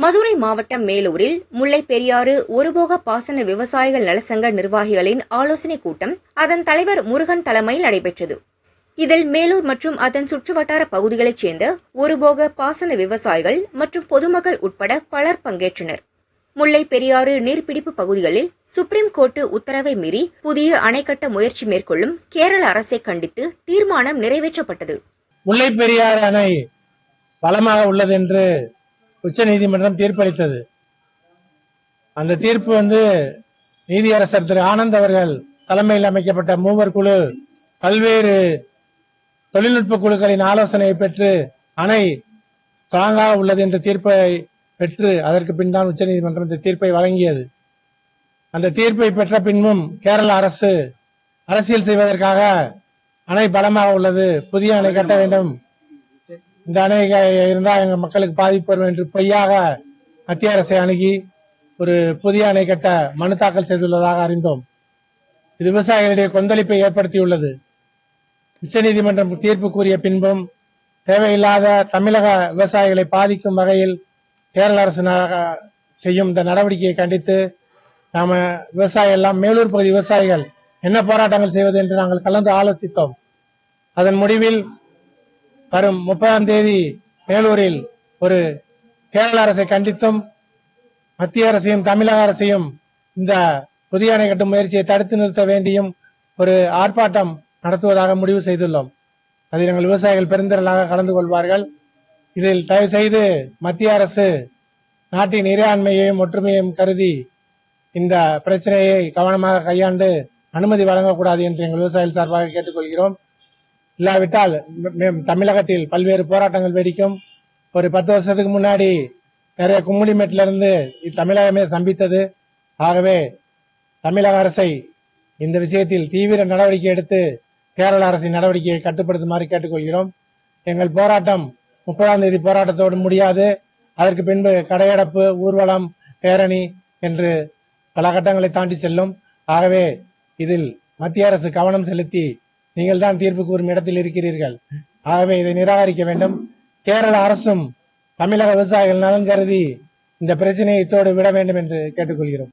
மதுரை மாவட்டம் மேலூரில் முல்லை பெரியாறு ஒருபோக பாசன விவசாயிகள் நலசங்க நிர்வாகிகளின் ஆலோசனைக் கூட்டம் அதன் தலைவர் முருகன் தலைமையில் நடைபெற்றது. இதில் மேலூர் மற்றும் அதன் சுற்றுவட்டார பகுதிகளைச் சேர்ந்த ஒருபோக பாசன விவசாயிகள் மற்றும் பொதுமக்கள் உட்பட பலர் பங்கேற்றனர். முல்லை பெரியாறு நீர்பிடிப்பு பகுதிகளில் சுப்ரீம் கோர்ட்டு உத்தரவை மீறி புதிய அணை கட்ட முயற்சி மேற்கொள்ளும் கேரள அரசை கண்டித்து தீர்மானம் நிறைவேற்றப்பட்டது. முல்லை பெரியாறு அணை பலமாக உள்ளது என்று உச்சநீதிமன்றம் தீர்ப்பளித்தது. அந்த தீர்ப்பு வந்து நீதியரசர் திரு ஆனந்த் அவர்கள் தலைமையில் அமைக்கப்பட்ட மூவர் குழு பல்வேறு தொழில்நுட்ப குழுக்களின் ஆலோசனையை பெற்று அணை ஸ்ட்ராங்காக உள்ளது என்ற தீர்ப்பை பெற்று அதற்கு பின் தான் உச்சநீதிமன்றம் இந்த தீர்ப்பை வழங்கியது. அந்த தீர்ப்பை பெற்ற பின்பும் கேரள அரசு அரசியல் செய்வதற்காக அணை பலமாக உள்ளது. புதிய அணை கட்ட வேண்டும். இந்த அணை இருந்தால் எங்க மக்களுக்கு பாதிப்பு வரும் என்று பொய்யாக மத்திய அரசை அணுகி ஒரு புதிய அணை கட்ட மனு தாக்கல் செய்துள்ளதாக அறிந்தோம். இது விவசாயிகளிடையே கொந்தளிப்பை ஏற்படுத்தியுள்ளது. உச்சநீதிமன்றம் தீர்ப்பு கூறிய பின்பும் தேவையில்லாத தமிழக விவசாயிகளை பாதிக்கும் வகையில் கேரள அரசு செய்யும் இந்த நடவடிக்கையை கண்டித்து நாம விவசாயி எல்லாம் மேலூர் பகுதி விவசாயிகள் என்ன போராட்டங்கள் செய்வது என்று நாங்கள் கலந்து ஆலோசித்தோம். அதன் முடிவில் வரும் முப்பதாம் தேதி வேலூரில் ஒரு கேரள அரசை கண்டித்தும் மத்திய அரசையும் தமிழக அரசையும் இந்த புதிய அணை கட்டும் முயற்சியை தடுத்து நிறுத்த வேண்டியும் ஒரு ஆர்ப்பாட்டம் நடத்துவதாக முடிவு செய்துள்ளோம். அதில் எங்கள் விவசாயிகள் பெருந்திரளாக கலந்து கொள்வார்கள். இதில் தயவு செய்து மத்திய அரசு நாட்டின் இறையாண்மையையும் ஒற்றுமையையும் கருதி இந்த பிரச்சனையை கவனமாக கையாண்டு அனுமதி வழங்கக்கூடாது என்று எங்கள் விவசாயிகள் சார்பாக கேட்டுக்கொள்கிறோம். இல்லாவிட்டால் தமிழகத்தில் பல்வேறு போராட்டங்கள் வெடிக்கும். ஒரு பத்து வருஷத்துக்கு முன்னாடி நிறைய கும்முடிமேட்டில இருந்து தமிழகமே சம்பித்தது ஆகவே தமிழக அரசை இந்த விஷயத்தில் தீவிர நடவடிக்கை எடுத்து கேரள அரசின் நடவடிக்கையை கட்டுப்படுத்துமாறு கேட்டுக்கொள்கிறோம். எங்கள் போராட்டம் முப்பதாம் தேதி போராட்டத்தோடு முடியாது. அதற்கு பின்பு கடையடைப்பு ஊர்வலம் பேரணி என்று பல கட்டங்களை தாண்டி செல்லும். ஆகவே இதில் மத்திய அரசு கவனம் செலுத்தி நீங்கள் தான் தீர்ப்பு கூறும் இடத்தில் இருக்கிறீர்கள். ஆகவே இதை நிராகரிக்க வேண்டும். கேரள அரசும் தமிழக விவசாயிகள் நலன் கருதி இந்த பிரச்சனையை இத்தோடு விட வேண்டும் என்று கேட்டுக்கொள்கிறோம்.